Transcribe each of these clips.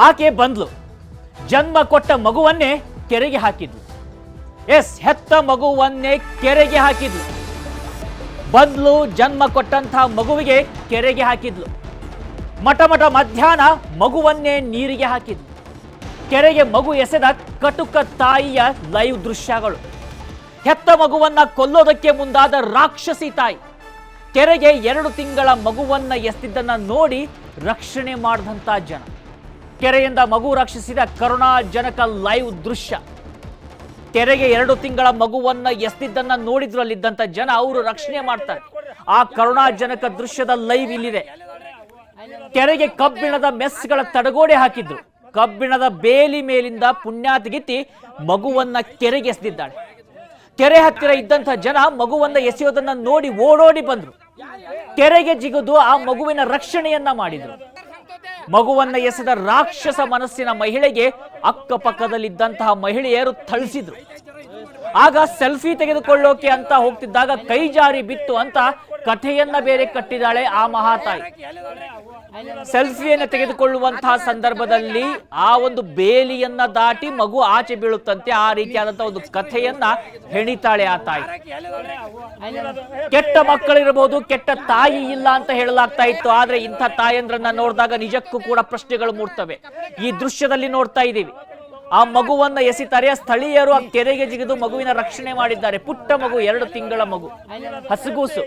ಆಕೆ ಬಂದ್ಲು. ಜನ್ಮ ಕೊಟ್ಟ ಮಗುವನ್ನೇ ಕೆರೆಗೆ ಹಾಕಿದ್ಲು. ಎಸ್, ಹೆತ್ತ ಮಗುವನ್ನೇ ಕೆರೆಗೆ ಹಾಕಿದ್ಲು. ಬಂದ್ಲು, ಜನ್ಮ ಕೊಟ್ಟಂತಹ ಮಗುವಿಗೆ ಕೆರೆಗೆ ಹಾಕಿದ್ಲು. ಮಠ ಮಠ ಮಧ್ಯಾಹ್ನ ಮಗುವನ್ನೇ ನೀರಿಗೆ ಹಾಕಿದ್ಲು. ಕೆರೆಗೆ ಮಗು ಎಸೆದ ಕಟುಕ ತಾಯಿಯ ಲೈವ್ ದೃಶ್ಯಗಳು. ಹೆತ್ತ ಮಗುವನ್ನ ಕೊಲ್ಲೋದಕ್ಕೆ ಮುಂದಾದ ರಾಕ್ಷಸಿ ತಾಯಿ. ಕೆರೆಗೆ ಎರಡು ತಿಂಗಳ ಮಗುವನ್ನ ಎಸ್ತಿದ್ದನ್ನ ನೋಡಿ ರಕ್ಷಣೆ ಮಾಡಿದಂತ ಜನ. ಕೆರೆಯಿಂದ ಮಗು ರಕ್ಷಿಸಿದ ಕರುಣಾಜನಕ ಲೈವ್ ದೃಶ್ಯ. ಕೆರೆಗೆ ಎರಡು ತಿಂಗಳ ಮಗುವನ್ನ ಎಸ್ತಿದ್ದನ್ನ ನೋಡಿದ್ರು ಅಲ್ಲಿದ್ದಂತ ಜನ ಅವರು ರಕ್ಷಣೆ ಮಾಡ್ತಾರೆ. ಆ ಕರುಣಾಜನಕ ದೃಶ್ಯದ ಲೈವ್ ಇಲ್ಲಿದೆ. ಕೆರೆಗೆ ಕಬ್ಬಿಣದ ಮೆಸ್ಗಳ ತಡಗೋಡೆ ಹಾಕಿದ್ರು. ಕಬ್ಬಿಣದ ಬೇಲಿ ಮೇಲಿಂದ ಪುಣ್ಯಾತಿಗಿತ್ತಿ ಮಗುವನ್ನ ಕೆರೆಗೆ ಎಸೆದಿದ್ದಾಳೆ. ಕೆರೆ ಹತ್ತಿರ ಇದ್ದಂಥ ಜನ ಮಗುವನ್ನ ಎಸೆಯೋದನ್ನ ನೋಡಿ ಓಡೋಡಿ ಬಂದ್ರು. ಕೆರೆಗೆ ಜಿಗಿದು ಆ ಮಗುವಿನ ರಕ್ಷಣೆಯನ್ನ ಮಾಡಿದ್ರು. ಮಗುವನ್ನ ಎಸೆದ ರಾಕ್ಷಸ ಮನಸ್ಸಿನ ಮಹಿಳೆಗೆ ಅಕ್ಕಪಕ್ಕದಲ್ಲಿದ್ದಂತಹ ಮಹಿಳೆಯರು ಥಳಿಸಿದ್ರು. ಆಗ ಸೆಲ್ಫಿ ತೆಗೆದುಕೊಳ್ಳೋಕೆ ಅಂತ ಹೋಗ್ತಿದ್ದಾಗ ಕೈ ಜಾರಿ ಬಿತ್ತು ಅಂತ ಕಥೆಯನ್ನ ಬೇರೆ ಕಟ್ಟಿದಾಳೆ ಆ ಮಹಾತಾಯಿ. ಸೆಲ್ಫಿಯನ್ನು ತೆಗೆದುಕೊಳ್ಳುವಂತಹ ಸಂದರ್ಭದಲ್ಲಿ ಆ ಒಂದು ಬೇಲಿಯನ್ನ ದಾಟಿ ಮಗು ಆಚೆ ಬೀಳುತ್ತಂತೆ, ಆ ರೀತಿಯಾದಂತಹ ಒಂದು ಕಥೆಯನ್ನ ಹೆಣಿತಾಳೆ ಆ ತಾಯಿ. ಕೆಟ್ಟ ಮಕ್ಕಳಿರಬಹುದು, ಕೆಟ್ಟ ತಾಯಿ ಇಲ್ಲ ಅಂತ ಹೇಳಲಾಗ್ತಾ ಇತ್ತು, ಆದ್ರೆ ಇಂಥ ತಾಯಂದ್ರನ್ನ ನೋಡಿದಾಗ ನಿಜಕ್ಕೂ ಕೂಡ ಪ್ರಶ್ನೆಗಳು ಮೂಡ್ತವೆ. ಈ ದೃಶ್ಯದಲ್ಲಿ ನೋಡ್ತಾ ಇದ್ದೀವಿ. ಆ ಮಗುವನ್ನ ಎಸಿತಾರೆ, ಸ್ಥಳೀಯರು ಆ ಕೆರೆಗೆ ಜಿಗಿದು ಮಗುವಿನ ರಕ್ಷಣೆ ಮಾಡಿದ್ದಾರೆ. ಪುಟ್ಟ ಮಗು, ಎರಡು ತಿಂಗಳ ಮಗು. ಹಸುಗೂಸು.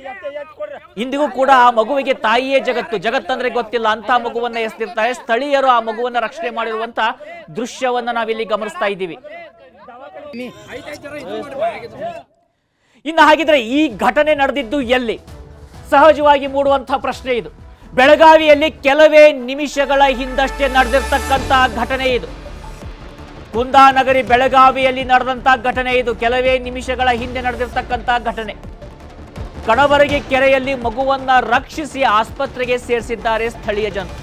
ಇಂದಿಗೂ ಕೂಡ ಆ ಮಗುವಿಗೆ ತಾಯಿಯೇ ಜಗತ್ತು. ಜಗತ್ತಂದ್ರೆ ಗೊತ್ತಿಲ್ಲ. ಅಂತ ಮಗುವನ್ನ ಎಸ್ತಿರ್ತಾರೆ. ಸ್ಥಳೀಯರು ಆ ಮಗುವನ್ನ ರಕ್ಷಣೆ ಮಾಡಿರುವಂತ ದೃಶ್ಯವನ್ನ ನಾವಿಲ್ಲಿ ಗಮನಿಸ್ತಾ ಇದ್ದೀವಿ. ಇನ್ನು ಹಾಗಿದ್ರೆ ಈ ಘಟನೆ ನಡೆದಿದ್ದು ಎಲ್ಲಿ? ಸಹಜವಾಗಿ ಮೂಡುವಂತಹ ಪ್ರಶ್ನೆ ಇದು. ಬೆಳಗಾವಿಯಲ್ಲಿ ಕೆಲವೇ ನಿಮಿಷಗಳ ಹಿಂದಷ್ಟೇ ನಡೆದಿರ್ತಕ್ಕಂತಹ ಘಟನೆ ಇದು. ಕುಂದಾನಗರಿ ಬೆಳಗಾವಿಯಲ್ಲಿ ನಡೆದಂತಹ ಘಟನೆ ಇದು. ಕೆಲವೇ ನಿಮಿಷಗಳ ಹಿಂದೆ ನಡೆದಿರ್ತಕ್ಕಂಥ ಘಟನೆ. ಕಣಬರಗಿ ಕೆರೆಯಲ್ಲಿ ಮಗುವನ್ನ ರಕ್ಷಿಸಿ ಆಸ್ಪತ್ರೆಗೆ ಸೇರಿಸಿದ್ದಾರೆ ಸ್ಥಳೀಯ ಜನರು.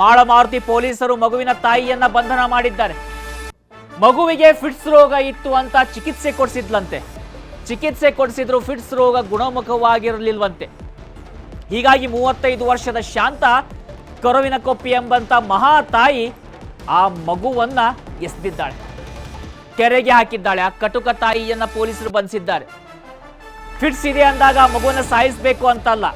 ಮಾಳಮಾರುತಿ ಪೊಲೀಸರು ಮಗುವಿನ ತಾಯಿಯನ್ನ ಬಂಧನ ಮಾಡಿದ್ದಾರೆ. ಮಗುವಿಗೆ ಫಿಟ್ಸ್ ರೋಗ ಇತ್ತು ಅಂತ ಚಿಕಿತ್ಸೆ ಕೊಡಿಸಿದ್ಲಂತೆ. ಚಿಕಿತ್ಸೆ ಕೊಡಿಸಿದ್ರು ಫಿಟ್ಸ್ ರೋಗ ಗುಣಮುಖವಾಗಿರಲಿಲ್ವಂತೆ. ಹೀಗಾಗಿ ಮೂವತ್ತೈದು ವರ್ಷದ ಶಾಂತ ಕರುವಿನ ಕೊಪ್ಪಿ ಎಂಬಂತ ಮಹಾ ತಾಯಿ ಆ ಮಗುವನ್ನ ಎಸೆದಿದ್ದಾಳೆ. ಕೆರೆಗೆ ಹಾಕಿದ್ದಾಳೆ. ಆ ಕಟುಕ ತಾಯಿಯನ್ನ ಪೊಲೀಸರು ಬಂಧಿಸಿದ್ದಾರೆ. ಫಿಟ್ಸ್ ಇದೆ ಅಂದಾಗ ಆ ಮಗುವನ್ನ ಸಾಯಿಸಬೇಕು ಅಂತಲ್ಲ.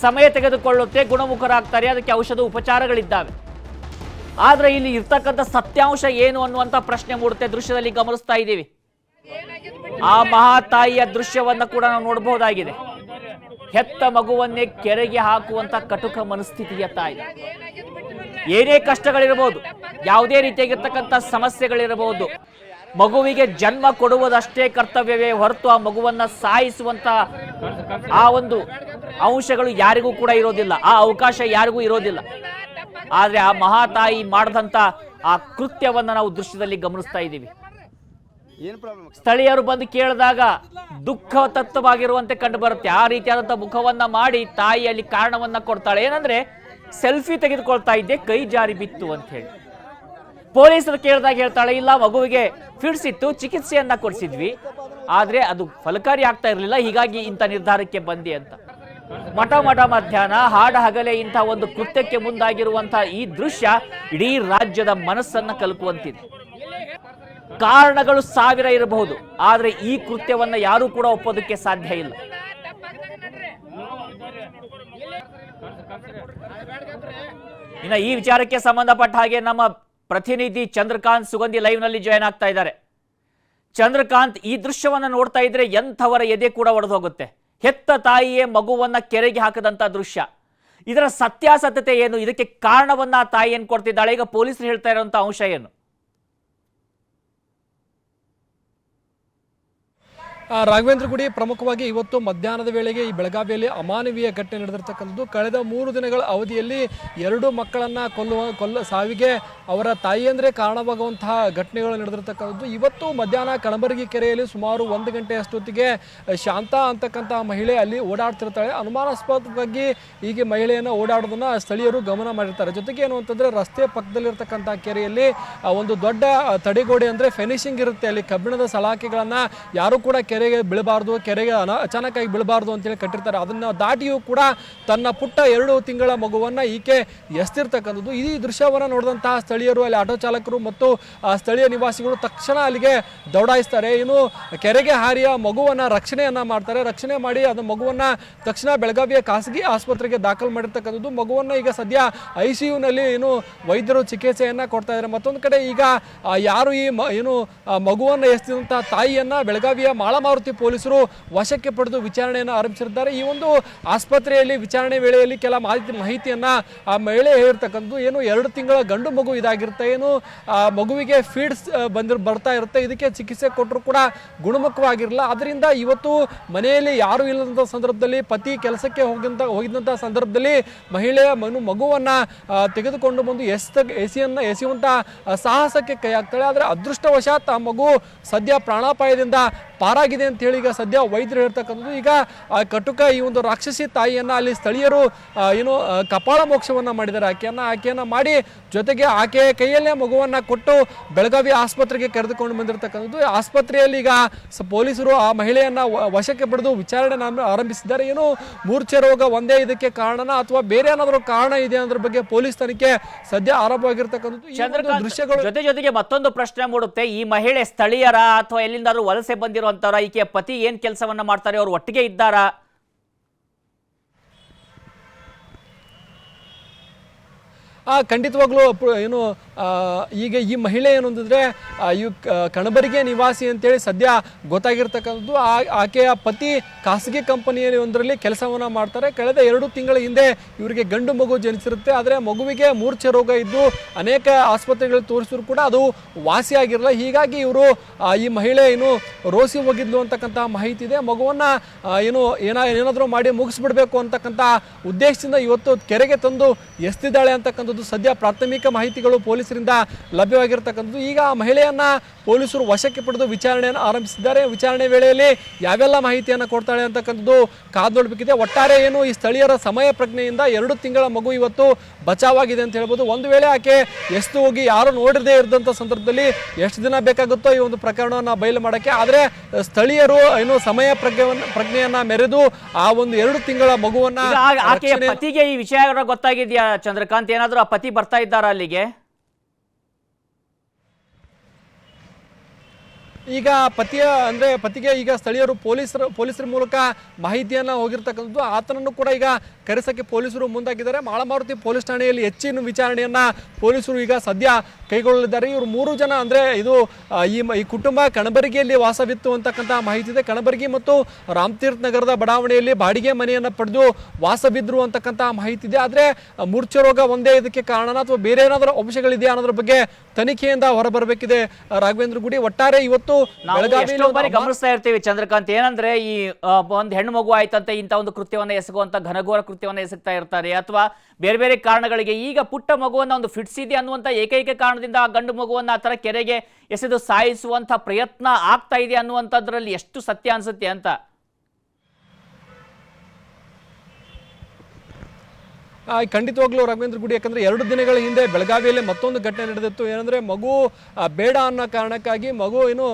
ಸಮಯ ತೆಗೆದುಕೊಳ್ಳುತ್ತೆ, ಗುಣಮುಖರಾಗ್ತಾರೆ, ಅದಕ್ಕೆ ಔಷಧ ಉಪಚಾರಗಳಿದ್ದಾವೆ. ಆದ್ರೆ ಇಲ್ಲಿ ಇರ್ತಕ್ಕಂಥ ಸತ್ಯಾಂಶ ಏನು ಅನ್ನುವಂತ ಪ್ರಶ್ನೆ ಮೂಡುತ್ತೆ ದೃಶ್ಯದಲ್ಲಿ ಗಮನಿಸ್ತಾ ಇದ್ದೀವಿ. ಆ ಮಹಾತಾಯಿಯ ದೃಶ್ಯವನ್ನ ಕೂಡ ನಾವು ನೋಡಬಹುದಾಗಿದೆ. ಹೆತ್ತ ಮಗುವನ್ನೇ ಕೆರೆಗೆ ಹಾಕುವಂತ ಕಟುಕ ಮನಸ್ಥಿತಿಯ ತಾಯಿ. ಏನೇ ಕಷ್ಟಗಳಿರಬಹುದು ಯಾವುದೇ ರೀತಿಯಾಗಿರ್ತಕ್ಕಂಥ ಸಮಸ್ಯೆಗಳಿರಬಹುದು. ಮಗುವಿಗೆ ಜನ್ಮ ಕೊಡುವುದಷ್ಟೇ ಕರ್ತವ್ಯವೇ ಹೊರತು ಆ ಮಗುವನ್ನ ಸಾಯಿಸುವಂತ ಆ ಒಂದು ಅಂಶಗಳು ಯಾರಿಗೂ ಕೂಡ ಇರೋದಿಲ್ಲ. ಆ ಅವಕಾಶ ಯಾರಿಗೂ ಇರೋದಿಲ್ಲ. ಆದ್ರೆ ಆ ಮಹಾತಾಯಿ ಮಾಡದಂತ ಆ ಕೃತ್ಯವನ್ನ ನಾವು ದೃಶ್ಯದಲ್ಲಿ ಗಮನಿಸ್ತಾ ಇದ್ದೀವಿ. ಸ್ಥಳೀಯರು ಬಂದು ಕೇಳಿದಾಗ ದುಃಖ ತತ್ವವಾಗಿರುವಂತೆ ಕಂಡು ಬರುತ್ತೆ. ಆ ರೀತಿಯಾದಂಥ ಮುಖವನ್ನ ಮಾಡಿ ತಾಯಿ ಅಲ್ಲಿ ಕಾರಣವನ್ನ ಕೊಡ್ತಾಳೆ. ಏನಂದ್ರೆ ಸೆಲ್ಫಿ ತೆಗೆದುಕೊಳ್ತಾ ಇದ್ದೆ ಕೈ ಜಾರಿ ಬಿತ್ತು ಅಂತ ಹೇಳಿ. ಪೊಲೀಸರು ಕೇಳಿದಾಗ ಹೇಳ್ತಾಳೆ, ಇಲ್ಲ, ಮಗುವಿಗೆ ಫಿಟ್ಸ್ ಇತ್ತು ಚಿಕಿತ್ಸೆಯನ್ನ ಕೊಡಿಸಿದ್ವಿ. ಆದ್ರೆ ಅದು ಫಲಕಾರಿ ಆಗ್ತಾ ಇರಲಿಲ್ಲ, ಹೀಗಾಗಿ ಇಂಥ ನಿರ್ಧಾರಕ್ಕೆ ಬಂದಿ ಅಂತ. ಮಠ ಮಠ ಮಧ್ಯಾಹ್ನ, ಹಾಡ ಹಗಲೆ ಇಂಥ ಒಂದು ಕೃತ್ಯಕ್ಕೆ ಮುಂದಾಗಿರುವಂತಹ ಈ ದೃಶ್ಯ ಇಡೀ ರಾಜ್ಯದ ಮನಸ್ಸನ್ನ ಕಲಕುವಂತಿದೆ. ಕಾರಣಗಳು ಸಾವಿರ ಇರಬಹುದು, ಆದ್ರೆ ಈ ಕೃತ್ಯವನ್ನ ಯಾರೂ ಕೂಡ ಒಪ್ಪೋದಕ್ಕೆ ಸಾಧ್ಯ ಇಲ್ಲ. ಇನ್ನ ಈ ವಿಚಾರಕ್ಕೆ ಸಂಬಂಧಪಟ್ಟ ಹಾಗೆ ನಮ್ಮ ಪ್ರತಿನಿಧಿ ಚಂದ್ರಕಾಂತ್ ಸುಗಂಧಿ ಲೈವ್ನಲ್ಲಿ ಜಾಯ್ನ್ ಆಗ್ತಾ ಇದ್ದಾರೆ. ಚಂದ್ರಕಾಂತ್ ಈ ದೃಶ್ಯವನ್ನು ನೋಡ್ತಾ ಇದ್ರೆ ಎಂಥವರ ಎದೆ ಕೂಡ ಒಡೆದು ಹೋಗುತ್ತೆ ಹೆತ್ತ ತಾಯಿಯೇ ಮಗುವನ್ನ ಕೆರೆಗೆ ಹಾಕದಂತ ದೃಶ್ಯ. ಇದರ ಸತ್ಯಾಸತ್ಯತೆ ಏನು? ಇದಕ್ಕೆ ಕಾರಣವನ್ನ ತಾಯಿ ಏನು ಕೊಡ್ತಿದ್ದಾಳೆ? ಈಗ ಪೊಲೀಸರು ಹೇಳ್ತಾ ಇರುವಂತ ಅಂಶ ಏನು? ರಾಘವೇಂದ್ರ ಗುಡಿ ಪ್ರಮುಖವಾಗಿ ಇವತ್ತು ಮಧ್ಯಾಹ್ನದ ವೇಳೆಗೆ ಈ ಬೆಳಗಾವಿಯಲ್ಲಿ ಅಮಾನವೀಯ ಘಟನೆ ನಡೆದಿರತಕ್ಕಂಥದ್ದು. ಕಳೆದ ಮೂರು ದಿನಗಳ ಅವಧಿಯಲ್ಲಿ ಎರಡು ಮಕ್ಕಳನ್ನು ಕೊಲ್ಲುವ, ಕೊಲ್ಲ, ಸಾವಿಗೆ ಅವರ ತಾಯಿಯಂದರೆ ಕಾರಣವಾಗುವಂತಹ ಘಟನೆಗಳು ನಡೆದಿರ್ತಕ್ಕಂಥದ್ದು. ಇವತ್ತು ಮಧ್ಯಾಹ್ನ ಕಣಬರಗಿ ಕೆರೆಯಲ್ಲಿ ಸುಮಾರು ಒಂದು ಗಂಟೆಯಷ್ಟೊತ್ತಿಗೆ ಶಾಂತಾ ಅಂತಕ್ಕಂಥ ಮಹಿಳೆ ಅಲ್ಲಿ ಓಡಾಡ್ತಿರ್ತಾಳೆ. ಅನುಮಾನಾಸ್ಪದವಾಗಿ ಹೀಗೆ ಮಹಿಳೆಯನ್ನು ಓಡಾಡೋದನ್ನು ಸ್ಥಳೀಯರು ಗಮನ ಮಾಡಿರ್ತಾರೆ. ಜೊತೆಗೆ ಏನು ಅಂತಂದ್ರೆ ರಸ್ತೆ ಪಕ್ಕದಲ್ಲಿರ್ತಕ್ಕಂಥ ಕೆರೆಯಲ್ಲಿ ಒಂದು ದೊಡ್ಡ ತಡೆಗೋಡೆ ಅಂದರೆ ಫಿನಿಶಿಂಗ್ ಇರುತ್ತೆ. ಅಲ್ಲಿ ಕಬ್ಬಿಣದ ಸಲಾಕೆಗಳನ್ನು ಯಾರು ಕೂಡ ಕೆರೆಗೆ ಬೀಳಬಾರ್ದು, ಕೆರೆಗೆ ಅನ, ಅಚಾನಕ್ಕಾಗಿ ಬೀಳಬಾರ್ದು ಅಂತೇಳಿ ಕಟ್ಟಿರ್ತಾರೆ. ಅದನ್ನ ದಾಟಿಯೂ ಕೂಡ ತನ್ನ ಪುಟ್ಟ ಎರಡು ತಿಂಗಳ ಮಗುವನ್ನ ಈಕೆ ಎಸ್ತಿರ್ತಕ್ಕಂಥದ್ದು. ಈ ದೃಶ್ಯವನ್ನ ನೋಡಿದಂತಹ ಸ್ಥಳೀಯರು, ಅಲ್ಲಿ ಆಟೋ ಚಾಲಕರು ಮತ್ತು ಸ್ಥಳೀಯ ನಿವಾಸಿಗಳು ತಕ್ಷಣ ಅಲ್ಲಿಗೆ ದೌಡಾಯಿಸ್ತಾರೆ. ಇನ್ನು ಕೆರೆಗೆ ಹಾರಿಯ ಮಗುವನ್ನ ರಕ್ಷಣೆಯನ್ನ ಮಾಡ್ತಾರೆ. ರಕ್ಷಣೆ ಮಾಡಿ ಅದು ಮಗುವನ್ನ ತಕ್ಷಣ ಬೆಳಗಾವಿಯ ಖಾಸಗಿ ಆಸ್ಪತ್ರೆಗೆ ದಾಖಲು ಮಾಡಿರ್ತಕ್ಕಂಥದ್ದು. ಮಗುವನ್ನ ಈಗ ಸದ್ಯ ಐ ಸಿ ಯುನಲ್ಲಿ ಏನು ವೈದ್ಯರು ಚಿಕಿತ್ಸೆಯನ್ನ ಕೊಡ್ತಾ ಇದ್ದಾರೆ. ಮತ್ತೊಂದು ಕಡೆ ಈಗ ಯಾರು ಈ ಏನು ಮಗುವನ್ನ ತಾಯಿಯನ್ನು ತಾಯಿಯನ್ನ ಬೆಳಗಾವಿಯ ಮಾಳಮಾರುತಿ ಪೊಲೀಸರು ವಶಕ್ಕೆ ಪಡೆದು ವಿಚಾರಣೆಯನ್ನು ಆರಂಭಿಸಿದ್ದಾರೆ. ಈ ಒಂದು ಆಸ್ಪತ್ರೆಯಲ್ಲಿ ವಿಚಾರಣೆ ವೇಳೆಯಲ್ಲಿ ಕೆಲ ಮಾಹಿತಿ ಮಾಹಿತಿಯನ್ನು ಆ ಮಹಿಳೆ ಹೇಳಿರ್ತಕ್ಕಂಥದ್ದು ಏನು ಎರಡು ತಿಂಗಳ ಗಂಡು ಮಗು ಇದಾಗಿರುತ್ತೆ, ಏನು ಆ ಮಗುವಿಗೆ ಫೀಡ್ಸ್ ಬಂದಿರ್, ಬರ್ತಾ ಇರುತ್ತೆ. ಇದಕ್ಕೆ ಚಿಕಿತ್ಸೆ ಕೊಟ್ಟರು ಕೂಡ ಗುಣಮುಖವಾಗಿರಲ್ಲ ಅದರಿಂದ ಇವತ್ತು ಮನೆಯಲ್ಲಿ ಯಾರು ಇಲ್ಲದಂಥ ಸಂದರ್ಭದಲ್ಲಿ, ಪತಿ ಕೆಲಸಕ್ಕೆ ಹೋಗಿದ್ದ ಹೋಗಿದ್ದಂಥ ಸಂದರ್ಭದಲ್ಲಿ ಮಹಿಳೆಯ ಮನು, ಮಗುವನ್ನ ತೆಗೆದುಕೊಂಡು ಬಂದು ಎಸ್ತ ಎಸಿಯನ್ನು, ಎಸೆಯುವಂಥ ಸಾಹಸಕ್ಕೆ ಕೈ ಹಾಕ್ತಾಳೆ. ಆದರೆ ಅದೃಷ್ಟವಶಾತ್ ಆ ಮಗು ಸದ್ಯ ಪ್ರಾಣಾಪಾಯದಿಂದ ಪಾರಾಗಿದೆ ಅಂತ ಹೇಳಿ ಈಗ ಸದ್ಯ ವೈದ್ಯರು ಹೇಳ್ತಕ್ಕಂಥದ್ದು. ಈಗ ಆ ಕಟುಕ ಈ ಒಂದು ರಾಕ್ಷಸಿ ತಾಯಿಯನ್ನ ಅಲ್ಲಿ ಸ್ಥಳೀಯರು ಏನು ಕಪಾಳ ಮೋಕ್ಷವನ್ನ ಮಾಡಿದ್ದಾರೆ. ಆಕೆಯನ್ನ ಆಕೆಯನ್ನ ಮಾಡಿ ಜೊತೆಗೆ ಆಕೆಯ ಕೈಯಲ್ಲೇ ಮಗುವನ್ನ ಕೊಟ್ಟು ಬೆಳಗಾವಿ ಆಸ್ಪತ್ರೆಗೆ ಕರೆದುಕೊಂಡು ಬಂದಿರತಕ್ಕಂಥದ್ದು. ಆಸ್ಪತ್ರೆಯಲ್ಲಿ ಈಗ ಪೊಲೀಸರು ಆ ಮಹಿಳೆಯನ್ನ ವಶಕ್ಕೆ ಪಡೆದು ವಿಚಾರಣೆ ಆರಂಭಿಸಿದ್ದಾರೆ. ಏನು ಮೂರ್ಛೆ ರೋಗ ಒಂದೇ ಇದಕ್ಕೆ ಕಾರಣನ ಅಥವಾ ಬೇರೆ ಏನಾದರೂ ಕಾರಣ ಇದೆ ಅನ್ನೋದ್ರ ಬಗ್ಗೆ ಪೊಲೀಸ್ ತನಿಖೆ ಸದ್ಯ ಆರಂಭವಾಗಿರ್ತಕ್ಕಂಥದ್ದು. ದೃಶ್ಯಗಳು ಜೊತೆ ಜೊತೆಗೆ ಮತ್ತೊಂದು ಪ್ರಶ್ನೆ ಮೂಡುತ್ತೆ. ಈ ಮಹಿಳೆ ಸ್ಥಳೀಯರ ಅಥವಾ ಎಲ್ಲಿಂದಾದ್ರೂ ವಲಸೆ ಬಂದಿರುವಂತವರ ಈಕೆಯ ಪತಿ ಏನ್ ಕೆಲಸವನ್ನ ಮಾಡ್ತಾರೆ ಅವ್ರು ಒಟ್ಟಿಗೆ ಇದ್ದಾರಾ? ಖಂಡಿತವಾಗ್ಲೂ ಅಪ್ಪ- ಏನು ಆ, ಈಗ ಈ ಮಹಿಳೆ ಏನು ಅಂತಂದರೆ ಈ ಕಣಬರಿಗೆ ನಿವಾಸಿ ಅಂತೇಳಿ ಸದ್ಯ ಗೊತ್ತಾಗಿರ್ತಕ್ಕಂಥದ್ದು ಆ- ಆಕೆಯ ಪತಿ ಖಾಸಗಿ ಕಂಪನಿಯಲ್ಲಿ ಒಂದರಲ್ಲಿ ಕೆಲಸವನ್ನ ಮಾಡ್ತಾರೆ. ಕಳೆದ ಎರಡು ತಿಂಗಳ ಹಿಂದೆ ಇವರಿಗೆ ಗಂಡು ಮಗು ಜನಿಸಿರುತ್ತೆ. ಆದರೆ ಮಗುವಿಗೆ ಮೂರ್ಛೆ ರೋಗ ಇದ್ದು ಅನೇಕ ಆಸ್ಪತ್ರೆಗಳಲ್ಲಿ ತೋರಿಸಿದ್ರು ಕೂಡ ಅದು ವಾಸಿಯಾಗಿರಲ್ಲ ಹೀಗಾಗಿ ಇವರು ಈ ಮಹಿಳೆ ಏನು ರೋಸಿ ಹೋಗಿದ್ಲು ಅಂತಕ್ಕಂಥ ಮಾಹಿತಿ ಇದೆ. ಮಗುವನ್ನ ಏನು ಏನ ಏನಾದರೂ ಮಾಡಿ ಮುಗಿಸ್ಬಿಡ್ಬೇಕು ಅಂತಕ್ಕಂಥ ಉದ್ದೇಶದಿಂದ ಇವತ್ತು ಕೆರೆಗೆ ತಂದು ಎಸ್ತಿದ್ದಾಳೆ ಅಂತಕ್ಕಂಥದ್ದು ಸದ್ಯ ಪ್ರಾಥಮಿಕ ಮಾಹಿತಿಗಳು ಪೊಲೀಸರಿಂದ ಲಭ್ಯವಾಗಿರತಕ್ಕಂಥದ್ದು. ಈಗ ಆ ಮಹಿಳೆಯನ್ನು ಪೊಲೀಸರು ವಶಕ್ಕೆ ಪಡೆದು ವಿಚಾರಣೆಯನ್ನು ಆರಂಭಿಸಿದ್ದಾರೆ. ವಿಚಾರಣೆ ವೇಳೆಯಲ್ಲಿ ಯಾವೆಲ್ಲ ಮಾಹಿತಿಯನ್ನು ಕೊಡ್ತಾಳೆ ಅಂತಕ್ಕಂಥದ್ದು ಕಾದು ನೋಡಬೇಕಿದೆ ಒಟ್ಟಾರೆ ಏನು ಈ ಸ್ಥಳೀಯರ ಸಮಯ ಪ್ರಜ್ಞೆಯಿಂದ ಎರಡು ತಿಂಗಳ ಮಗು ಇವತ್ತು ಬಚಾವಾಗಿದೆ ಅಂತ ಹೇಳ್ಬೋದು. ಒಂದು ವೇಳೆ ಆಕೆ ಎಷ್ಟು ಹೋಗಿ ಯಾರು ನೋಡಿರದೇ ಇರದಂಥ ಸಂದರ್ಭದಲ್ಲಿ ಎಷ್ಟು ದಿನ ಬೇಕಾಗುತ್ತೋ ಈ ಒಂದು ಪ್ರಕರಣವನ್ನು ಬಯಲು ಮಾಡೋಕ್ಕೆ. ಆದರೆ ಸ್ಥಳೀಯರು ಏನು ಸಮಯ ಪ್ರಜ್ಞೆಯನ್ನು ಪ್ರಜ್ಞೆಯನ್ನ ಮೆರೆದು ಆ ಒಂದು ಎರಡು ತಿಂಗಳ ಮಗುವನ್ನ ಆಕೆಯ ಪತಿಗೆ ಈ ವಿಷಯ ಗೊತ್ತಾಗಿದೆಯಾ ಚಂದ್ರಕಾಂತ್? ಏನಾದ್ರೂ ಪತಿ ಬರ್ತಾ ಇದ್ದಾರಾ ಅಲ್ಲಿಗೆ? ಈಗ ಪತಿಯ, ಅಂದ್ರೆ ಪತಿಗೆ ಈಗ ಸ್ಥಳೀಯರು ಪೊಲೀಸರು, ಪೊಲೀಸರ ಮೂಲಕ ಮಾಹಿತಿಯನ್ನ ಹೋಗಿರ್ತಕ್ಕಂಥದ್ದು, ಆತನನ್ನು ಕೂಡ ಈಗ ಕರೆಸಕ್ಕೆ ಪೊಲೀಸರು ಮುಂದಾಗಿದ್ದಾರೆ. ಮಾಳಮಾರುತಿ ಪೊಲೀಸ್ ಠಾಣೆಯಲ್ಲಿ ಹೆಚ್ಚಿನ ವಿಚಾರಣೆಯನ್ನ ಪೊಲೀಸರು ಈಗ ಸದ್ಯ ಕೈಗೊಳ್ಳಲಿದ್ದಾರೆ. ಇವರು ಮೂರು ಜನ, ಅಂದ್ರೆ ಇದು ಈ ಈ ಕುಟುಂಬ ಕಣಬರಗಿಯಲ್ಲಿ ವಾಸವಿತ್ತು ಅಂತಕ್ಕಂಥ ಮಾಹಿತಿ ಇದೆ. ಕಣಬರಗಿ ಮತ್ತು ರಾಮತೀರ್ಥ ನಗರದ ಬಡಾವಣೆಯಲ್ಲಿ ಬಾಡಿಗೆ ಮನೆಯನ್ನ ಪಡೆದು ವಾಸವಿದ್ರು ಅಂತಕ್ಕಂಥ ಮಾಹಿತಿ ಇದೆ. ಆದ್ರೆ ಮೂರ್ಛೆ ರೋಗ ಒಂದೇ ಇದಕ್ಕೆ ಕಾರಣ ಅಥವಾ ಬೇರೆ ಏನಾದರೂ ಅಂಶಗಳಿದೆಯಾ ಅನ್ನೋದ್ರ ಬಗ್ಗೆ ತನಿಖೆಯಿಂದ ಹೊರಬರಬೇಕಿದೆ. ರಾಘವೇಂದ್ರ ಗುಡಿ, ಒಟ್ಟಾರೆ ಇವತ್ತು ಬಾರಿ ಗಮನಿಸ್ತಾ ಇರ್ತೀವಿ ಚಂದ್ರಕಾಂತ್. ಏನಂದ್ರೆ ಈ ಒಂದು ಹೆಣ್ಣು ಮಗು ಆಯ್ತಂತೆ ಇಂತ ಒಂದು ಕೃತ್ಯವನ್ನ ಎಸಗುವಂತ ಘನಘೋರ ಕೃತ್ಯವನ್ನ ಎಸಗ್ತಾ ಇರ್ತಾರೆ. ಅಥವಾ ಬೇರೆ ಬೇರೆ ಕಾರಣಗಳಿಗೆ ಈಗ ಪುಟ್ಟ ಮಗುವನ್ನ ಒಂದು ಫಿಟ್ಸಿದೆ ಅನ್ನುವಂತ ಏಕೈಕ ಕಾರಣದಿಂದ ಆ ಗಂಡು ಮಗುವನ್ನ ಆ ತರ ಕೆರೆಗೆ ಎಸೆದು ಸಾಯಿಸುವಂತ ಪ್ರಯತ್ನ ಆಗ್ತಾ ಇದೆ ಅನ್ನುವಂಥದ್ರಲ್ಲಿ ಎಷ್ಟು ಸತ್ಯ ಅನ್ಸುತ್ತೆ ಅಂತ? ಖಂಡಿತವಾಗ್ಲೂ ರಾಘವೇಂದ್ರ ಗುಡಿ, ಯಾಕಂದ್ರೆ ಎರಡು ದಿನಗಳ ಹಿಂದೆ ಬೆಳಗಾವಿಯಲ್ಲಿ ಮತ್ತೊಂದು ಘಟನೆ ನಡೆದಿತ್ತು. ಏನಂದ್ರೆ ಮಗು ಬೇಡ ಅನ್ನೋ ಕಾರಣಕ್ಕಾಗಿ ಮಗು ಏನು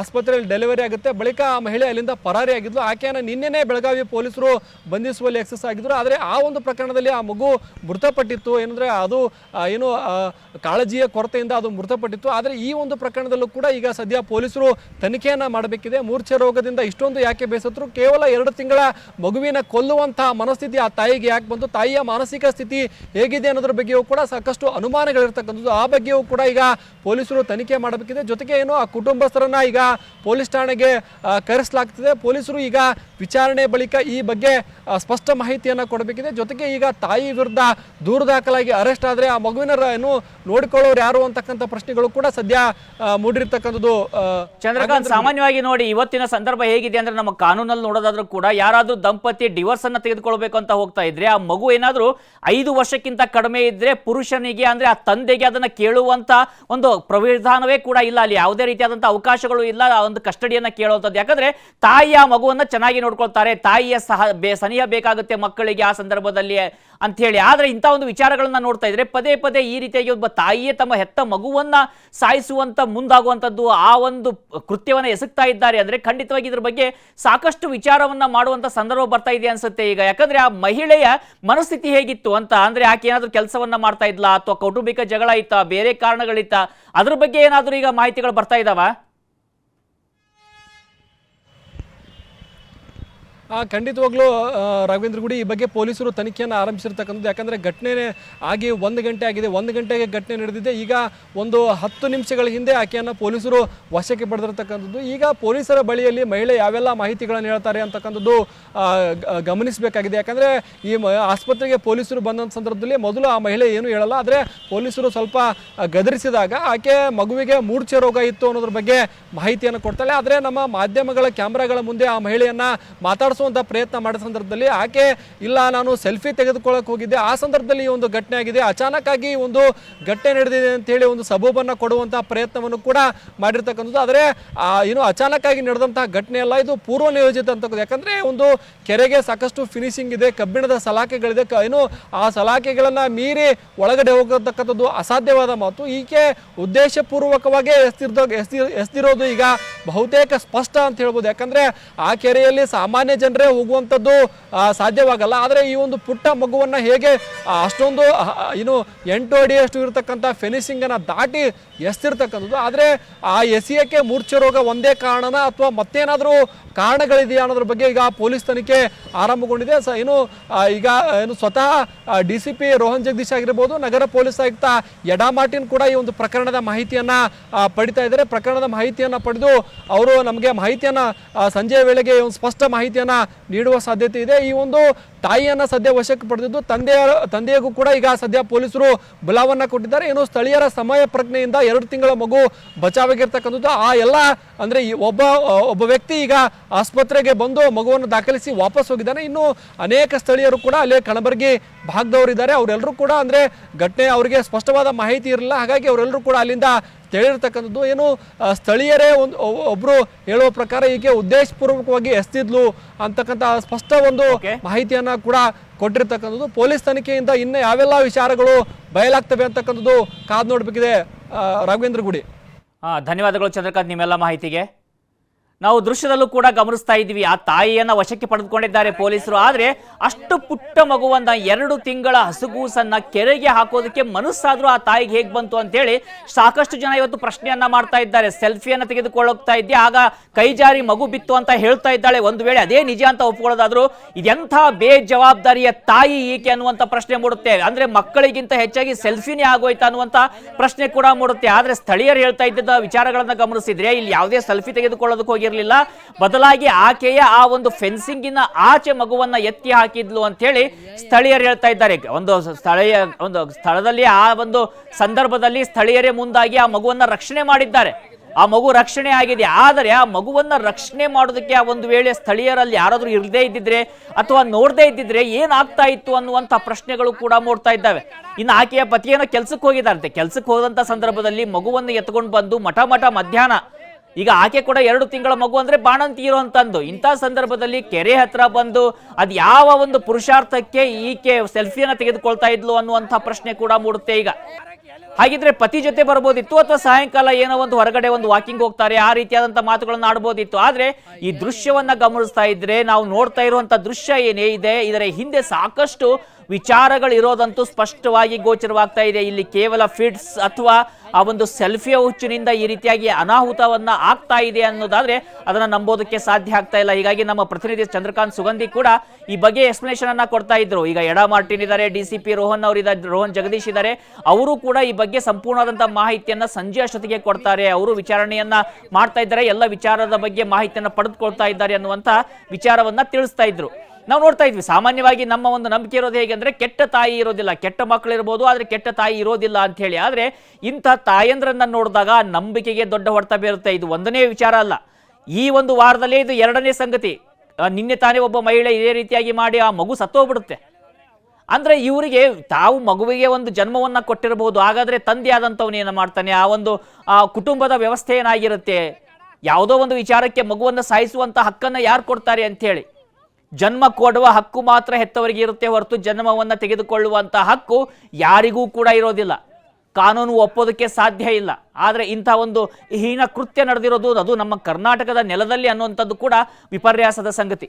ಆಸ್ಪತ್ರೆಯಲ್ಲಿ ಡೆಲಿವರಿ ಆಗುತ್ತೆ. ಬಳಿಕ ಆ ಮಹಿಳೆ ಅಲ್ಲಿಂದ ಪರಾರಿ ಆಗಿದ್ಲು. ಆಕೆಯನ್ನು ನಿನ್ನೆನೇ ಬೆಳಗಾವಿ ಪೊಲೀಸರು ಬಂಧಿಸುವಲ್ಲಿ ಎಕ್ಸಸ್ ಆಗಿದ್ರು. ಆದರೆ ಆ ಒಂದು ಪ್ರಕರಣದಲ್ಲಿ ಆ ಮಗು ಮೃತಪಟ್ಟಿತ್ತು. ಏನಂದ್ರೆ ಅದು ಏನು ಕಾಳಜಿಯ ಕೊರತೆಯಿಂದ ಅದು ಮೃತಪಟ್ಟಿತ್ತು. ಆದರೆ ಈ ಒಂದು ಪ್ರಕರಣದಲ್ಲೂ ಕೂಡ ಈಗ ಸದ್ಯ ಪೊಲೀಸರು ತನಿಖೆಯನ್ನ ಮಾಡಬೇಕಿದೆ. ಮೂರ್ಛೆ ರೋಗದಿಂದ ಇಷ್ಟೊಂದು ಯಾಕೆ ಬೇಸತ್ರು ಕೇವಲ ಎರಡು ತಿಂಗಳ ಮಗುವಿನ ಕೊಲ್ಲುವಂತಹ ಮನಸ್ಥಿತಿ ಆ ತಾಯಿಗೆ ಯಾಕೆ ಬಂತು? ತಾಯಿಯ ಮಾನಸಿಕ ಸ್ಥಿತಿ ಹೇಗಿದೆ ಅನ್ನೋದ್ರ ಬಗ್ಗೆಯೂ ಕೂಡ ಸಾಕಷ್ಟು ಅನುಮಾನಗಳಿರ್ತಕ್ಕಂಥದ್ದು. ಆ ಬಗ್ಗೆಯೂ ಕೂಡ ಈಗ ಪೊಲೀಸರು ತನಿಖೆ ಮಾಡಬೇಕಿದೆ. ಜೊತೆಗೆ ಏನು ಆ ಕುಟುಂಬಸ್ಥರನ್ನ ಈಗ ಪೊಲೀಸ್ ಠಾಣೆಗೆ ಕರೆಸಲಾಗ್ತಿದೆ. ಪೊಲೀಸರು ಈಗ ವಿಚಾರಣೆ ಬಳಿಕ ಈ ಬಗ್ಗೆ ಸ್ಪಷ್ಟ ಮಾಹಿತಿಯನ್ನ ಕೊಡಬೇಕಿದೆ. ಜೊತೆಗೆ ಈಗ ತಾಯಿ ವಿರುದ್ಧ ದೂರು ದಾಖಲಾಗಿ ಅರೆಸ್ಟ್ ಆದ್ರೆ ಆ ಮಗುವಿನ ಏನು ನೋಡಿಕೊಳ್ಳೋರು ಯಾರು ಅಂತಕ್ಕಂಥ ಪ್ರಶ್ನೆಗಳು ಕೂಡ ಸದ್ಯ ಮೂಡಿರ್ತಕ್ಕಂಥದ್ದು ಚಂದ್ರಕಾಂತ್ ಸಾಮಾನ್ಯವಾಗಿ ನೋಡಿ ಇವತ್ತಿನ ಸಂದರ್ಭ ಹೇಗಿದೆ ಅಂದ್ರೆ ನಮ್ಮ ಕಾನೂನಲ್ಲಿ ನೋಡೋದಾದ್ರೂ ಕೂಡ ಯಾರಾದ್ರೂ ದಂಪತಿ ಡಿವೋರ್ಸ್ ಅನ್ನ ತೆಗೆದುಕೊಳ್ಬೇಕು ಅಂತ ಹೋಗ್ತಾ ಇದ್ರೆ ಆ ಮಗು ಏನಾದ್ರೂ ಐದು ವರ್ಷಕ್ಕಿಂತ ಕಡಿಮೆ ಇದ್ರೆ ಪುರುಷನಿಗೆ ಅಂದ್ರೆ ಆ ತಂದೆಗೆ ಅದನ್ನ ಕೇಳುವಂತ ಒಂದು ಪ್ರವಿಧಾನವೇ ಕೂಡ ಇಲ್ಲ. ಅಲ್ಲಿ ಯಾವುದೇ ರೀತಿಯಾದಂತಹ ಅವಕಾಶಗಳು ಇಲ್ಲ. ಆ ಒಂದು ಕಸ್ಟಡಿಯನ್ನ ಕೇಳುವಂಥದ್ದು. ಯಾಕಂದ್ರೆ ತಾಯಿ ಆ ಮಗುವನ್ನ ಚೆನ್ನಾಗಿ ನೋಡ್ಕೊಳ್ತಾರೆ, ತಾಯಿಯ ಸಹ ಬೇ, ಸನಿಹ ಬೇಕಾಗುತ್ತೆ ಮಕ್ಕಳಿಗೆ ಆ ಸಂದರ್ಭದಲ್ಲಿ ಅಂಥೇಳಿ ಆದರೆ ಇಂಥ ಒಂದು ವಿಚಾರಗಳನ್ನ ನೋಡ್ತಾ ಇದ್ರೆ ಪದೇ ಪದೇ ಈ ರೀತಿಯಾಗಿ ಒಬ್ಬ ತಾಯಿಯೇ ತಮ್ಮ ಹೆತ್ತ ಮಗುವನ್ನ ಸಾಯಿಸುವಂತ ಮುಂದಾಗುವಂಥದ್ದು ಆ ಒಂದು ಕೃತ್ಯವನ್ನ ಎಸಗ್ತಾ ಇದ್ದಾರೆ. ಅಂದ್ರೆ ಖಂಡಿತವಾಗಿ ಇದ್ರ ಬಗ್ಗೆ ಸಾಕಷ್ಟು ವಿಚಾರವನ್ನ ಮಾಡುವಂತ ಸಂದರ್ಭ ಬರ್ತಾ ಇದೆ ಅನ್ಸುತ್ತೆ ಈಗ. ಯಾಕಂದ್ರೆ ಆ ಮಹಿಳೆಯ ಮನಸ್ಥಿತಿ ಹೇಗಿತ್ತು ಅಂತ, ಅಂದ್ರೆ ಆಕೆ ಏನಾದರೂ ಕೆಲಸವನ್ನ ಮಾಡ್ತಾ ಇದ್ಲಾ ಅಥವಾ ಕೌಟುಂಬಿಕ ಜಗಳ ಇತ್ತ, ಬೇರೆ ಕಾರಣಗಳಿತ್ತ, ಅದ್ರ ಬಗ್ಗೆ ಏನಾದ್ರೂ ಈಗ ಮಾಹಿತಿಗಳು ಬರ್ತಾ ಇದಾವ? ಖಂಡಿತವಾಗ್ಲೂ ರಾಘವೇಂದ್ರ ಗುಡಿ ಈ ಬಗ್ಗೆ ಪೊಲೀಸರು ತನಿಖೆಯನ್ನು ಆರಂಭಿಸಿರ್ತಕ್ಕಂಥದ್ದು. ಯಾಕಂದರೆ ಘಟನೆ ಆಗಿ ಒಂದು ಗಂಟೆ ಆಗಿದೆ. ಒಂದು ಗಂಟೆಗೆ ಘಟನೆ ನಡೆದಿದೆ. ಈಗ ಒಂದು ಹತ್ತು ನಿಮಿಷಗಳ ಹಿಂದೆ ಆಕೆಯನ್ನು ಪೊಲೀಸರು ವಶಕ್ಕೆ ಪಡೆದಿರ್ತಕ್ಕಂಥದ್ದು. ಈಗ ಪೊಲೀಸರ ಬಳಿಯಲ್ಲಿ ಮಹಿಳೆ ಯಾವೆಲ್ಲ ಮಾಹಿತಿಗಳನ್ನು ಹೇಳ್ತಾರೆ ಅಂತಕ್ಕಂಥದ್ದು ಗಮನಿಸಬೇಕಾಗಿದೆ. ಯಾಕಂದರೆ ಈ ಆಸ್ಪತ್ರೆಗೆ ಪೊಲೀಸರು ಬಂದಂಥ ಸಂದರ್ಭದಲ್ಲಿ ಮೊದಲು ಆ ಮಹಿಳೆ ಏನು ಹೇಳಲ್ಲ. ಆದರೆ ಪೊಲೀಸರು ಸ್ವಲ್ಪ ಗದರಿಸಿದಾಗ ಆಕೆ ಮಗುವಿಗೆ ಮೂರ್ಛೆ ರೋಗ ಇತ್ತು ಅನ್ನೋದ್ರ ಬಗ್ಗೆ ಮಾಹಿತಿಯನ್ನು ಕೊಡ್ತಾಳೆ. ಆದರೆ ನಮ್ಮ ಮಾಧ್ಯಮಗಳ ಕ್ಯಾಮ್ರಾಗಳ ಮುಂದೆ ಆ ಮಹಿಳೆಯನ್ನ ಮಾತಾಡಿಸುವಂಥ ಪ್ರಯತ್ನ ಮಾಡಿದ ಸಂದರ್ಭದಲ್ಲಿ ಆಕೆ, ಇಲ್ಲ, ನಾನು ಸೆಲ್ಫಿ ತೆಗೆದುಕೊಳ್ಳಕ್ಕೆ ಹೋಗಿದ್ದೆ. ಆ ಸಂದರ್ಭದಲ್ಲಿ ಈ ಒಂದು ಘಟನೆ ಆಗಿದೆ. ಅಚಾನಕ್ ಆಗಿ ಒಂದು ಘಟನೆ ನಡೆದಿದೆ ಅಂತೇಳಿ ಒಂದು ಸಬೂಬನ್ನ ಕೊಡುವಂತಹ ಪ್ರಯತ್ನವನ್ನು ಕೂಡ ಮಾಡಿರ್ತಕ್ಕಂಥದ್ದು. ಆದರೆ ಏನು ಅಚಾನಕ್ ಆಗಿ ನಡೆದಂತಹ ಘಟನೆ ಅಲ್ಲ, ಇದು ಪೂರ್ವ ನಿಯೋಜಿತ ಅಂತಕ್ಕಂಥದ್ದು ಯಾಕಂದ್ರೆ ಒಂದು ಕೆರೆಗೆ ಸಾಕಷ್ಟು ಫಿನಿಶಿಂಗ್ ಇದೆ, ಕಬ್ಬಿಣದ ಸಲಾಕೆಗಳಿದೆ. ಏನು ಆ ಸಲಾಕೆಗಳನ್ನ ಮೀರಿ ಒಳಗಡೆ ಹೋಗತಕ್ಕಂಥದ್ದು ಅಸಾಧ್ಯವಾದ ಮಾತು. ಈಕೆ ಉದ್ದೇಶಪೂರ್ವಕವಾಗಿ ಎಸ್ತಿರ್ದ, ಎಸ್ತಿ, ಎಸ್ತಿರೋದು ಈಗ ಬಹುತೇಕ ಸ್ಪಷ್ಟ ಅಂತ ಹೇಳ್ಬೋದು. ಯಾಕಂದ್ರೆ, ಆ ಕೆರೆಯಲ್ಲಿ ಸಾಮಾನ್ಯ ಜನರೇ ಹೋಗುವಂಥದ್ದು ಸಾಧ್ಯವಾಗಲ್ಲ. ಆದರೆ ಈ ಒಂದು ಪುಟ್ಟ ಮಗುವನ್ನ ಹೇಗೆ ಅಷ್ಟೊಂದು ಏನು ಎಂಟು ಅಡಿಯಷ್ಟು ಇರತಕ್ಕಂಥ ಫೆನಿಸಿಂಗನ್ನು ದಾಟಿ ಎಸ್ತಿರ್ತಕ್ಕಂಥದ್ದು. ಆದರೆ ಆ ಎಸಿಯಕ್ಕೆ ಮೂರ್ಛೆ ರೋಗ ಒಂದೇ ಕಾರಣನ? ಅಥವಾ ಮತ್ತೇನಾದರೂ ಕಾರಣಗಳಿದೆಯಾ ಅನ್ನೋದ್ರ ಬಗ್ಗೆ ಈಗ ಪೊಲೀಸ್ ತನಿಖೆ ಆರಂಭಗೊಂಡಿದೆ. ಸ ಏನು ಈಗ ಏನು ಸ್ವತಃ D C P Rohan Jagadish ಆಗಿರ್ಬೋದು, ನಗರ ಪೊಲೀಸ್ ಆಯುಕ್ತ ಯಡಾ ಮಾರ್ಟಿನ್ ಕೂಡ ಈ ಒಂದು ಪ್ರಕರಣದ ಮಾಹಿತಿಯನ್ನ ಪಡಿತಾ ಇದ್ದಾರೆ. ಪ್ರಕರಣದ ಮಾಹಿತಿಯನ್ನ ಪಡೆದು ಅವರು ನಮಗೆ ಮಾಹಿತಿಯನ್ನ ಸಂಜೆ ವೇಳೆಗೆ ಒಂದು ಸ್ಪಷ್ಟ ಮಾಹಿತಿಯನ್ನ ನೀಡುವ ಸಾಧ್ಯತೆ ಇದೆ. ಈ ಒಂದು ತಾಯಿಯನ್ನು ಸದ್ಯ ವಶಕ್ಕೆ ಪಡೆದಿದ್ದು ತಂದೆಯ ತಂದೆಯಗೂ ಕೂಡ ಈಗ ಸದ್ಯ ಪೊಲೀಸರು ಬಲಾವನ್ನ ಕೊಟ್ಟಿದ್ದಾರೆ. ಏನು ಸ್ಥಳೀಯರ ಸಮಯ ಪ್ರಜ್ಞೆಯಿಂದ ಎರಡು ತಿಂಗಳ ಮಗು ಬಚಾವಾಗಿರ್ತಕ್ಕಂಥದ್ದು. ಆ ಎಲ್ಲ ಅಂದ್ರೆ ಒಬ್ಬ ಒಬ್ಬ ವ್ಯಕ್ತಿ ಈಗ ಆಸ್ಪತ್ರೆಗೆ ಬಂದು ಮಗುವನ್ನು ದಾಖಲಿಸಿ ವಾಪಸ್ ಹೋಗಿದ್ದಾನೆ. ಇನ್ನು ಅನೇಕ ಸ್ಥಳೀಯರು ಕೂಡ ಅಲ್ಲಿ ಕಣಬರ್ಗಿ ಭಾಗದವರಿದ್ದಾರೆ. ಅವರೆಲ್ಲರೂ ಕೂಡ ಅಂದ್ರೆ ಘಟನೆ ಅವರಿಗೆ ಸ್ಪಷ್ಟವಾದ ಮಾಹಿತಿ ಇರಲಿಲ್ಲ. ಹಾಗಾಗಿ ಅವರೆಲ್ಲರೂ ಕೂಡ ಅಲ್ಲಿಂದ ತಿಳಿರ್ತಕ್ಕಂಥದ್ದು. ಏನು ಸ್ಥಳೀಯರೇ ಒಂದು ಒಬ್ಬರು ಒಬ್ರು ಹೇಳುವ ಪ್ರಕಾರ ಈಕೆ ಉದ್ದೇಶಪೂರ್ವಕವಾಗಿ ಎಸ್ತಿದ್ಲು ಅಂತಕ್ಕಂಥ ಸ್ಪಷ್ಟ ಒಂದು ಮಾಹಿತಿಯನ್ನು ಕೂಡ ಕೊಟ್ಟಿರ್ತಕ್ಕಂಥದ್ದು. ಪೊಲೀಸ್ ತನಿಖೆಯಿಂದ ಇನ್ನು ಯಾವೆಲ್ಲ ವಿಚಾರಗಳು ಬಯಲಾಗ್ತವೆ ಅಂತಕ್ಕಂಥದ್ದು ಕಾದು ನೋಡಬೇಕಿದೆ ರಾಘವೇಂದ್ರ ಗುಡಿ. ಧನ್ಯವಾದಗಳು ಚಂದ್ರಕಾಂತ್ ನಿಮ್ಮೆಲ್ಲ ಮಾಹಿತಿಗೆ. ನಾವು ದೃಶ್ಯದಲ್ಲೂ ಕೂಡ ಗಮನಿಸ್ತಾ ಇದ್ದೀವಿ. ಆ ತಾಯಿಯನ್ನ ವಶಕ್ಕೆ ಪಡೆದುಕೊಂಡಿದ್ದಾರೆ ಪೊಲೀಸರು. ಆದ್ರೆ ಅಷ್ಟು ಪುಟ್ಟ ಮಗುವನ್ನ ಎರಡು ತಿಂಗಳ ಹಸುಗೂಸನ್ನ ಕೆರೆಗೆ ಹಾಕೋದಕ್ಕೆ ಮನಸ್ಸಾದ್ರೂ ಆ ತಾಯಿಗೆ ಹೇಗ್ ಬಂತು ಅಂತೇಳಿ ಸಾಕಷ್ಟು ಜನ ಇವತ್ತು ಪ್ರಶ್ನೆಯನ್ನ ಮಾಡ್ತಾ ಇದ್ದಾರೆ. ಸೆಲ್ಫಿಯನ್ನ ತೆಗೆದುಕೊಳ್ಳೋಗ್ತಾ ಇದ್ದೆ. ಆಗ ಕೈ ಜಾರಿ ಮಗು ಬಿತ್ತು ಅಂತ ಹೇಳ್ತಾ ಇದ್ದಾಳೆ. ಒಂದು ವೇಳೆ ಅದೇ ನಿಜ ಅಂತ ಒಪ್ಕೊಳ್ಳೋದಾದ್ರೂ ಇದೆಂಥ ಬೇಜವಾಬ್ದಾರಿಯ ತಾಯಿ ಈಕೆ ಅನ್ನುವಂತ ಪ್ರಶ್ನೆ ಮೂಡುತ್ತೆ. ಅಂದ್ರೆ ಮಕ್ಕಳಿಗಿಂತ ಹೆಚ್ಚಾಗಿ ಸೆಲ್ಫಿನೇ ಆಗೋಯ್ತಾ ಅನ್ನುವಂತ ಪ್ರಶ್ನೆ ಕೂಡ ಮೂಡುತ್ತೆ. ಆದ್ರೆ ಸ್ಥಳೀಯರು ಹೇಳ್ತಾ ಇದ್ದ ವಿಚಾರಗಳನ್ನ ಗಮನಿಸಿದ್ರೆ ಇಲ್ಲಿ ಯಾವುದೇ ಸೆಲ್ಫಿ ತೆಗೆದುಕೊಳ್ಳೋದಕ್ಕೆ ಹೋಗಿರ್ಲಿಲ್ಲ ಬದಲಾಗಿ ಆಕೆಯ ಆ ಒಂದು ಫೆನ್ಸಿಂಗಿನ ಆಚೆ ಮಗುವನ್ನ ಎತ್ತಿ ಹಾಕಿದ್ಲು ಅಂತ ಹೇಳಿ ಸ್ಥಳೀಯರು ಹೇಳ್ತಾ ಇದ್ದಾರೆ. ಒಂದು ಸ್ಥಳೀಯ, ಒಂದು ಸ್ಥಳದಲ್ಲಿ ಆ ಒಂದು ಸಂದರ್ಭದಲ್ಲಿ ಸ್ಥಳೀಯರೇ ಮುಂದಾಗಿ ಆ ಮಗುವನ್ನ ರಕ್ಷಣೆ ಮಾಡಿದ್ದಾರೆ. ಆ ಮಗು ರಕ್ಷಣೆ ಆಗಿದೆ. ಆದರೆ ಆ ಮಗುವನ್ನ ರಕ್ಷಣೆ ಮಾಡೋದಕ್ಕೆ ಆ ಒಂದು ವೇಳೆ ಸ್ಥಳೀಯರಲ್ಲಿ ಯಾರಾದರೂ ಇರದೇ ಇದ್ದಿದ್ರೆ ಅಥವಾ ನೋಡದೇ ಇದ್ದಿದ್ರೆ ಏನಾಗ್ತಾ ಇತ್ತು ಅನ್ನುವಂಥ ಪ್ರಶ್ನೆಗಳು ಕೂಡ ಮೂಡ್ತಾ ಇದ್ದಾವೆ. ಇನ್ನು ಆಕೆಯ ಪತಿಯನ್ನು ಕೆಲ್ಸಕ್ಕೆ ಹೋಗಿದ್ದಾರಂತೆ ಕೆಲ್ಸಕ್ಕೆ ಹೋದಂಥ ಸಂದರ್ಭದಲ್ಲಿ ಮಗುವನ್ನು ಎತ್ಕೊಂಡು ಬಂದು ಮಠ ಮಠ ಮಧ್ಯಾಹ್ನ ಈಗ ಆಕೆ ಕೂಡ ಎರಡು ತಿಂಗಳ ಮಗು ಅಂದ್ರೆ ಬಾಣಂತಿ ಇರುವಂತಂದು ಇಂಥ ಸಂದರ್ಭದಲ್ಲಿ ಕೆರೆ ಹತ್ರ ಬಂದು ಅದು ಯಾವ ಒಂದು ಪುರುಷಾರ್ಥಕ್ಕೆ ಈಕೆ ಸೆಲ್ಫಿಯನ್ನು ತೆಗೆದುಕೊಳ್ತಾ ಇದ್ಲು ಅನ್ನುವಂಥ ಪ್ರಶ್ನೆ ಕೂಡ ಮೂಡುತ್ತೆ ಈಗ. ಹಾಗಿದ್ರೆ ಪತಿ ಜೊತೆ ಬರ್ಬೋದಿತ್ತು ಅಥವಾ ಸಾಯಂಕಾಲ ಏನೋ ಒಂದು ಹೊರಗಡೆ ಒಂದು ವಾಕಿಂಗ್ ಹೋಗ್ತಾರೆ, ಆ ರೀತಿಯಾದಂತ ಮಾತುಗಳನ್ನು ಆಡ್ಬೋದಿತ್ತು. ಆದ್ರೆ ಈ ದೃಶ್ಯವನ್ನ ಗಮನಿಸ್ತಾ ಇದ್ರೆ ನಾವು ನೋಡ್ತಾ ಇರುವಂತ ದೃಶ್ಯ ಏನೇ ಇದೆ, ಇದರ ಹಿಂದೆ ಸಾಕಷ್ಟು ವಿಚಾರಗಳು ಇರೋದಂತೂ ಸ್ಪಷ್ಟವಾಗಿ ಗೋಚರವಾಗ್ತಾ ಇದೆ ಇಲ್ಲಿ ಕೇವಲ ಫಿಟ್ಸ್ ಅಥವಾ ಆ ಒಂದು ಸೆಲ್ಫಿಯ ಹುಚ್ಚಿನಿಂದ ಈ ರೀತಿಯಾಗಿ ಅನಾಹುತವನ್ನ ಆಗ್ತಾ ಇದೆ ಅನ್ನೋದಾದ್ರೆ ಅದನ್ನ ನಂಬೋದಕ್ಕೆ ಸಾಧ್ಯ ಆಗ್ತಾ ಇಲ್ಲ. ಹೀಗಾಗಿ ನಮ್ಮ ಪ್ರತಿನಿಧಿ ಚಂದ್ರಕಾಂತ್ ಸುಗಂಧಿ ಕೂಡ ಈ ಬಗ್ಗೆ ಎಕ್ಸ್ಪ್ಲನೇಷನ್ ಅನ್ನ ಕೊಡ್ತಾ ಇದ್ರು. ಈಗ ಎಡಾ ಮಾರ್ಟಿನ್ ಇದ್ದಾರೆ ಡಿ ಸಿ ಪಿ ರೋಹನ್ ಅವರು ಇದ್ದಾರೆ ರೋಹನ್ ಜಗದೀಶ್ ಇದ್ದಾರೆ ಅವರು ಕೂಡ ಈ ಬಗ್ಗೆ ಸಂಪೂರ್ಣವಾದಂತಹ ಮಾಹಿತಿಯನ್ನ ಸಂಜೆ ಅಷ್ಟೊತ್ತಿಗೆ ಕೊಡ್ತಾರೆ. ಅವರು ವಿಚಾರಣೆಯನ್ನ ಮಾಡ್ತಾ ಇದ್ದಾರೆ, ಎಲ್ಲ ವಿಚಾರದ ಬಗ್ಗೆ ಮಾಹಿತಿಯನ್ನ ಪಡೆದುಕೊಳ್ತಾ ಇದ್ದಾರೆ ಅನ್ನುವಂತ ವಿಚಾರವನ್ನ ತಿಳಿಸ್ತಾ ಇದ್ರು. ನಾವು ನೋಡ್ತಾ ಇದ್ವಿ, ಸಾಮಾನ್ಯವಾಗಿ ನಮ್ಮ ಒಂದು ನಂಬಿಕೆ ಇರೋದು ಹೇಗೆ ಅಂದರೆ ಕೆಟ್ಟ ತಾಯಿ ಇರೋದಿಲ್ಲ, ಕೆಟ್ಟ ಮಕ್ಕಳು ಇರ್ಬೋದು, ಆದ್ರೆ ಕೆಟ್ಟ ತಾಯಿ ಇರೋದಿಲ್ಲ ಅಂತ ಹೇಳಿ. ಆದ್ರೆ ಇಂಥ ತಾಯಂದ್ರನ್ನ ನೋಡಿದಾಗ ನಂಬಿಕೆಗೆ ದೊಡ್ಡ ಹೊಡೆತ ಬೀರುತ್ತೆ. ಇದು ಒಂದನೇ ವಿಚಾರ ಅಲ್ಲ. ಈ ಒಂದು ವಾರದಲ್ಲೇ ಇದು ಎರಡನೇ ಸಂಗತಿ. ನಿನ್ನೆ ತಾನೇ ಒಬ್ಬ ಮಹಿಳೆ ಇದೇ ರೀತಿಯಾಗಿ ಮಾಡಿ ಆ ಮಗು ಸತ್ತೋಗ್ಬಿಡುತ್ತೆ. ಅಂದ್ರೆ ಇವರಿಗೆ ತಾವು ಮಗುವಿಗೆ ಒಂದು ಜನ್ಮವನ್ನ ಕೊಟ್ಟಿರಬಹುದು ಹಾಗಾದ್ರೆ ತಂದೆ ಆದಂಥವನು ಏನು ಮಾಡ್ತಾನೆ? ಆ ಒಂದು, ಆ ಕುಟುಂಬದ ವ್ಯವಸ್ಥೆ ಏನಾಗಿರುತ್ತೆ? ಯಾವುದೋ ಒಂದು ವಿಚಾರಕ್ಕೆ ಮಗುವನ್ನ ಸಾಯಿಸುವಂತ ಹಕ್ಕನ್ನ ಯಾರು ಕೊಡ್ತಾರೆ ಅಂತ ಹೇಳಿ. ಜನ್ಮ ಕೊಡುವ ಹಕ್ಕು ಮಾತ್ರ ಹೆತ್ತವರಿಗೆ ಇರುತ್ತೆ ಹೊರತು ಜನ್ಮವನ್ನು ತೆಗೆದುಕೊಳ್ಳುವಂಥ ಹಕ್ಕು ಯಾರಿಗೂ ಕೂಡ ಇರೋದಿಲ್ಲ. ಕಾನೂನು ಒಪ್ಪೋದಕ್ಕೆ ಸಾಧ್ಯ ಇಲ್ಲ. ಆದರೆ ಇಂಥ ಒಂದು ಹೀನ ಕೃತ್ಯ ನಡೆದಿರೋದು ಅದು ನಮ್ಮ ಕರ್ನಾಟಕದ ನೆಲದಲ್ಲಿ ಅನ್ನುವಂಥದ್ದು ಕೂಡ ವಿಪರ್ಯಾಸದ ಸಂಗತಿ.